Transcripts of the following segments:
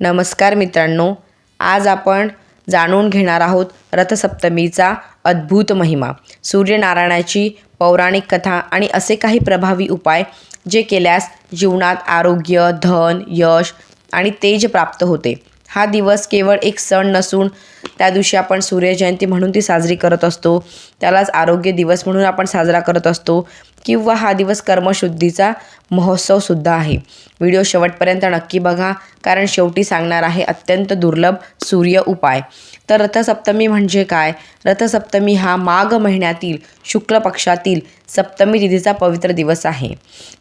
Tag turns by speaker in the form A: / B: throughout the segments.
A: नमस्कार मित्रांनो आज आपण जाणून घेणार आहोत रथसप्तमीचा अद्भुत महिमा सूर्यनारायणाची पौराणिक कथा आणि असे काही प्रभावी उपाय जे केल्यास जीवनात आरोग्य धन यश आणि तेज प्राप्त होते. हा दिवस केवळ एक सण नसून त्या दिवशी आपण सूर्यजयंती म्हणून ती साजरी करत असतो. त्यालाच आरोग्य दिवस म्हणून आपण साजरा करत असतो. किंवा हा दिवस कर्मशुद्धीचा महोत्सवसुद्धा आहे. व्हिडिओ शेवटपर्यंत नक्की बघा कारण शेवटी सांगणार आहे अत्यंत दुर्लभ सूर्य उपाय. तर रथसप्तमी म्हणजे काय? रथसप्तमी हा माघ महिन्यातील शुक्ल पक्षातील सप्तमी तिथीचा पवित्र दिवस आहे.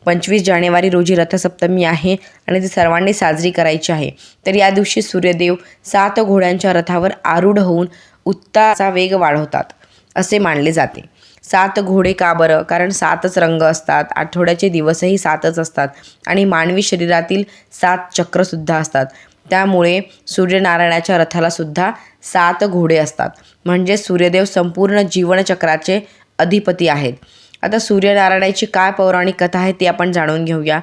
A: पंचवीस जानेवारी रोजी रथसप्तमी आहे आणि ती सर्वांनी साजरी करायची आहे. तर या दिवशी सूर्यदेव सात घोड्यांच्या रथावर आरूढ होऊन उत्ताचा वेग वाढवतात असे मानले जाते. सात घोडे का बरं? कारण सातच रंग असतात. आठवड्याचे दिवसही सातच असतात. आणि मानवी शरीरातील सात चक्रसुद्धा असतात. त्यामुळे सूर्यनारायणाच्या रथालासुद्धा सात घोडे असतात. म्हणजे सूर्यदेव संपूर्ण जीवनचक्राचे अधिपती आहेत. आता सूर्यनारायणाची काय पौराणिक कथा आहे ती आपण जाणून घेऊया.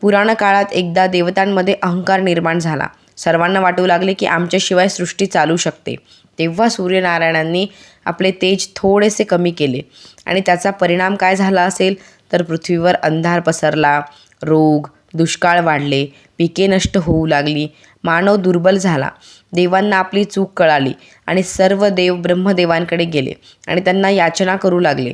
A: पुराण काळात एकदा देवतांमध्ये अहंकार निर्माण झाला. सर्वांना वाटू लागले की आमच्याशिवाय सृष्टी चालू शकते. तेव्हा सूर्यनारायणांनी आपले तेज थोडेसे कमी केले. आणि त्याचा परिणाम काय झाला असेल? तर पृथ्वीवर अंधार पसरला रोग दुष्काळ वाढले पिके नष्ट होऊ लागली मानव दुर्बल झाला. देवांना आपली चूक कळाली आणि सर्व देव ब्रह्मदेवांकडे गेले आणि त्यांना याचना करू लागले.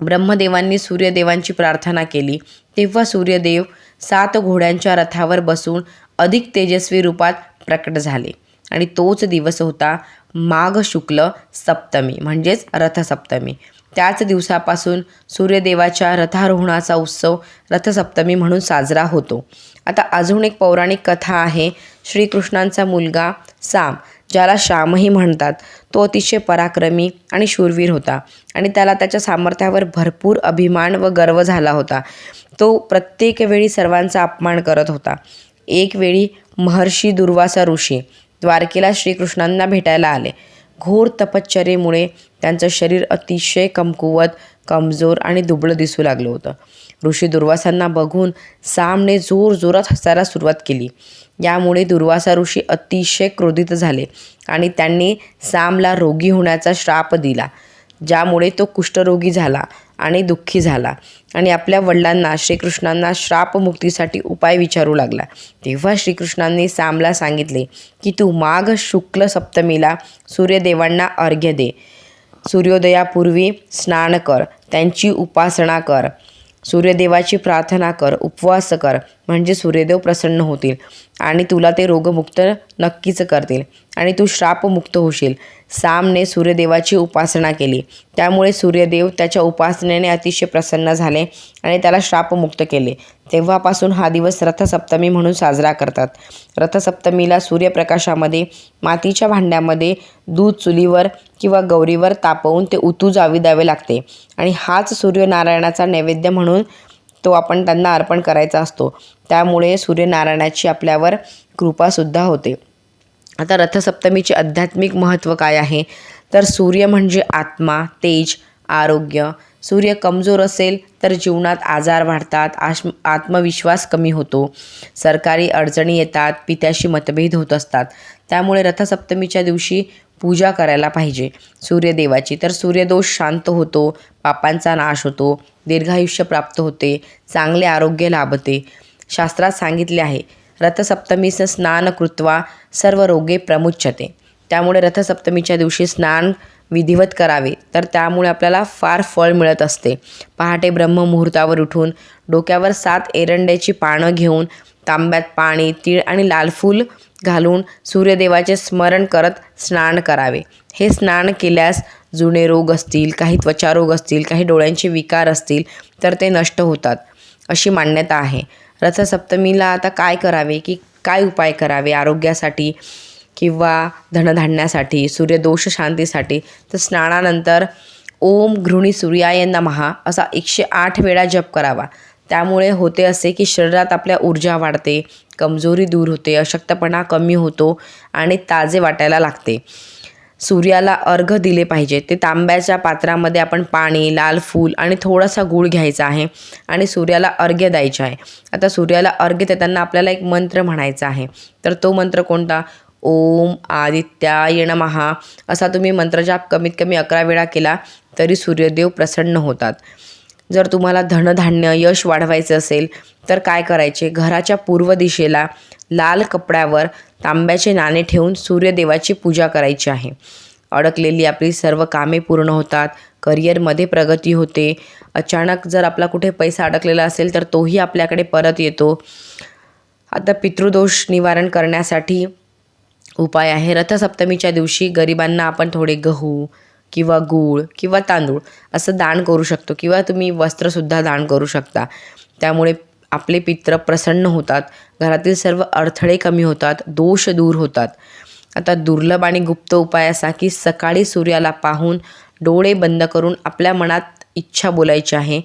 A: ब्रह्मदेवांनी सूर्यदेवांची प्रार्थना केली. तेव्हा सूर्यदेव सात घोड्यांच्या रथावर बसून अधिक तेजस्वी रूपात प्रकट झाले. आणि तोच दिवस होता माघ शुक्ल सप्तमी म्हणजेच रथसप्तमी. त्याच दिवसापासून सूर्यदेवाच्या रथारोहणाचा उत्सव रथसप्तमी म्हणून साजरा होतो. आता अजून एक पौराणिक कथा आहे श्रीकृष्णांचा मुलगा साम ज्याला श्यामही म्हणतात. तो अतिशय पराक्रमी आणि शूरवीर होता आणि त्याला त्याच्या सामर्थ्यावर भरपूर अभिमान व गर्व झाला होता. तो प्रत्येक वेळी सर्वांचा अपमान करत होता. एक वेळी महर्षी दुर्वासा ऋषी द्वारकेला श्रीकृष्णांना भेटायला आले. घोर तपश्चर्येमुळे त्यांचं शरीर अतिशय कमकुवत कमजोर आणि दुबळं दिसू लागलं होतं. ऋषी दुर्वासांना बघून सामने जोर जोरात हसायला सुरुवात केली. यामुळे दुर्वासा ऋषी अतिशय क्रोधित झाले आणि त्यांनी सामला रोगी होण्याचा श्राप दिला ज्यामुळे तो कुष्ठरोगी झाला. आणि दुःखी झाला. आणि आपल्या वडिलांना श्रीकृष्णांना श्रापमुक्तीसाठी उपाय विचारू लागला. तेव्हा श्रीकृष्णांनी सामला सांगितले की तू माघ शुक्ल सप्तमीला सूर्यदेवांना अर्घ्य दे. सूर्योदयापूर्वी स्नान कर त्यांची उपासना कर. सूर्यदेवाची प्रार्थना कर उपवास कर. म्हणजे सूर्यदेव प्रसन्न होतील आणि तुला ते रोगमुक्त नक्कीच करतील आणि तू श्रापमुक्त होशील. सामने सूर्यदेवाची उपासना केली. त्यामुळे सूर्यदेव त्याच्या उपासनेने अतिशय प्रसन्न झाले आणि त्याला श्रापमुक्त केले. तेव्हापासून हा दिवस रथसप्तमी म्हणून साजरा करतात. रथसप्तमीला सूर्यप्रकाशामध्ये मातीच्या भांड्यामध्ये दूध चुलीवर किंवा गौरीवर तापवून ते उतू जावी द्यावे लागते. आणि हाच सूर्यनारायणाचा नैवेद्य म्हणून तो आपण त्यांना अर्पण करायचा असतो. त्यामुळे सूर्यनारायणाची आपल्यावर कृपासुद्धा होते. आता रथसप्तमीचे आध्यात्मिक महत्त्व काय आहे? तर सूर्य म्हणजे आत्मा तेज आरोग्य. सूर्य कमजोर असेल तर जीवनात आजार वाढतात आश आत्मविश्वास कमी होतो. सरकारी अडचणी येतात पित्याशी मतभेद होत असतात. त्यामुळे रथसप्तमीच्या दिवशी पूजा करायला पाहिजे सूर्यदेवाची. तर सूर्यदोष शांत होतो पापांचा नाश होतो. दीर्घायुष्य प्राप्त होते चांगले आरोग्य लाभते. शास्त्रात सांगितले आहे रथसप्तमीचं स्नान कृत्वा सर्व रोगे प्रमुच्छते. त्यामुळे रथसप्तमीच्या दिवशी स्नान विधिवत करावे तर त्यामुळे आपल्याला फार फळ मिळत असते. पहाटे ब्रह्ममुहूर्तावर उठून डोक्यावर सात एरंड्याची पानं घेऊन तांब्यात पाणी तीळ आणि लाल फूल घालून सूर्यदेवाचे स्मरण करत स्नान करावे. हे स्नान केल्यास जुने रोग असतील काही त्वचारोग असतील काही डोळ्यांचे विकार असतील तर ते नष्ट होतात अशी मान्यता आहे. रथसप्तमीला आता काय करावे की काय उपाय करावे आरोग्यासाठी किंवा धनधान्यासाठी सूर्यदोष शांतीसाठी? तर स्नानानंतर ओम घृणी सूर्याय महा असा एकशे आठ वेळा जप करावा. त्यामुळे होते असे की शरीरात आपल्या ऊर्जा वाढते कमजोरी दूर होते अशक्तपणा कमी होतो आणि ताजे वाटायला लागते. सूर्याला अर्घ दिले पाहिजे. ते तांब्याच्या पात्रामध्ये आपण पाणी लाल फूल आणि थोडासा गूळ घ्यायचा आहे आणि सूर्याला अर्घ्य द्यायचे आहे. आता सूर्याला अर्घ्य देताना आपल्याला एक मंत्र म्हणायचा आहे. तर तो मंत्र कोणता? ओम आदित्याय नमहा असा तुम्ही मंत्रजाप कमीत कमी अकरा वेळा केला तरी सूर्यदेव प्रसन्न होतात. जर तुम्हाला धनधान्य यश वाढवायचं असेल तर काय करायचे? घराच्या पूर्व दिशेला लाल कपड्यावर तांब्याचे नाणे ठेवून सूर्यदेवाची पूजा करायची आहे. अडकलेली आपली सर्व कामे पूर्ण होतात करिअरमध्ये प्रगती होते. अचानक जर आपला कुठे पैसा अडकलेला असेल तर तोही आपल्याकडे परत येतो. आता पितृदोष निवारण करण्यासाठी उपाय आहे. रथसप्तमीच्या दिवशी गरिबांना आपण थोडे गहू किंवा गूळ किंवा तांदूळ असं दान करू शकतो किंवा तुम्ही वस्त्रसुद्धा दान करू शकता. त्यामुळे आपले पित्र प्रसन्न होतात घरातील सर्व अडथळे कमी होतात दोष दूर होतात. आता दुर्लभ आणि गुप्त उपाय असा की सकाळी सूर्याला पाहून डोळे बंद करून आपल्या मनात इच्छा बोलायची आहे.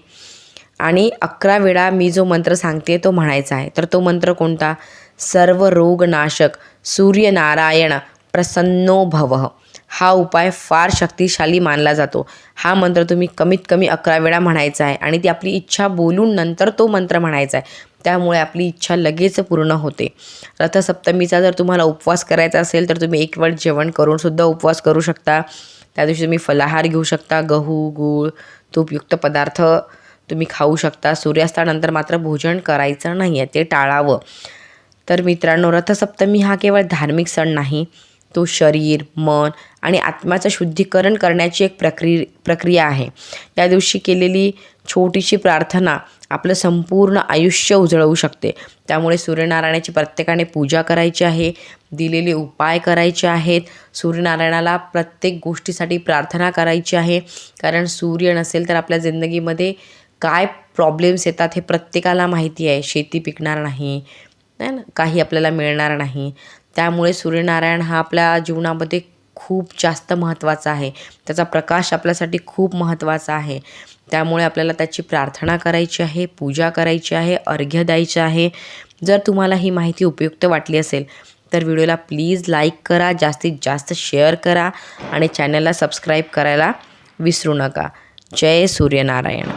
A: आणि अकरा वेळा मी जो मंत्र सांगते तो म्हणायचा आहे. तर तो मंत्र कोणता? सर्व रोगनाशक सूर्यनारायण प्रसन्नो भवः हा उपाय फार शक्तिशाली मानला जातो. हा मंत्र तुम्ही कमीत कमी अकरा वेळा म्हणायचा आहे आणि ती आपली इच्छा बोलून नंतर तो मंत्र म्हणायचा आहे. त्यामुळे आपली इच्छा लगेच पूर्ण होते. रथसप्तमीचा जर तुम्हाला उपवास करायचा असेल तर तुम्ही एक वेळ जेवण करूनसुद्धा उपवास करू शकता. त्या दिवशी तुम्ही फलाहार घेऊ शकता गहू गूळ तूपयुक्त पदार्थ तुम्ही खाऊ शकता. सूर्यास्तानंतर मात्र भोजन करायचं नाही आहे ते टाळावं. तर मित्रांनो रथसप्तमी हा केवळ धार्मिक सण नाही तो शरीर मन आणि आत्म्याचं शुद्धीकरण करण्याची एक प्रक्रि प्रक्रिया आहे. या दिवशी केलेली छोटीशी प्रार्थना आपलं संपूर्ण आयुष्य उजळवू शकते. त्यामुळे सूर्यनारायणाची प्रत्येकाने पूजा करायची आहे दिलेले उपाय करायचे आहेत. सूर्यनारायणाला प्रत्येक गोष्टीसाठी प्रार्थना करायची आहे. कारण सूर्य नसेल तर आपल्या जिंदगीमध्ये काय प्रॉब्लेम्स येतात हे प्रत्येकाला माहिती आहे. शेती पिकणार नाही नाही ना? काही आपल्याला मिळणार नाही. त्यामुळे सूर्यनारायण हा आपल्या जीवनामध्ये खूप जास्त महत्त्वाचा आहे. त्याचा प्रकाश आपल्यासाठी खूप महत्त्वाचा आहे. त्यामुळे आपल्याला त्याची प्रार्थना करायची आहे पूजा करायची आहे अर्घ्य द्यायचे आहे. जर तुम्हाला ही माहिती उपयुक्त वाटली असेल तर व्हिडिओला प्लीज लाईक करा जास्तीत जास्त शेअर करा आणि चॅनलला सबस्क्राईब करायला विसरू नका. जय सूर्यनारायण.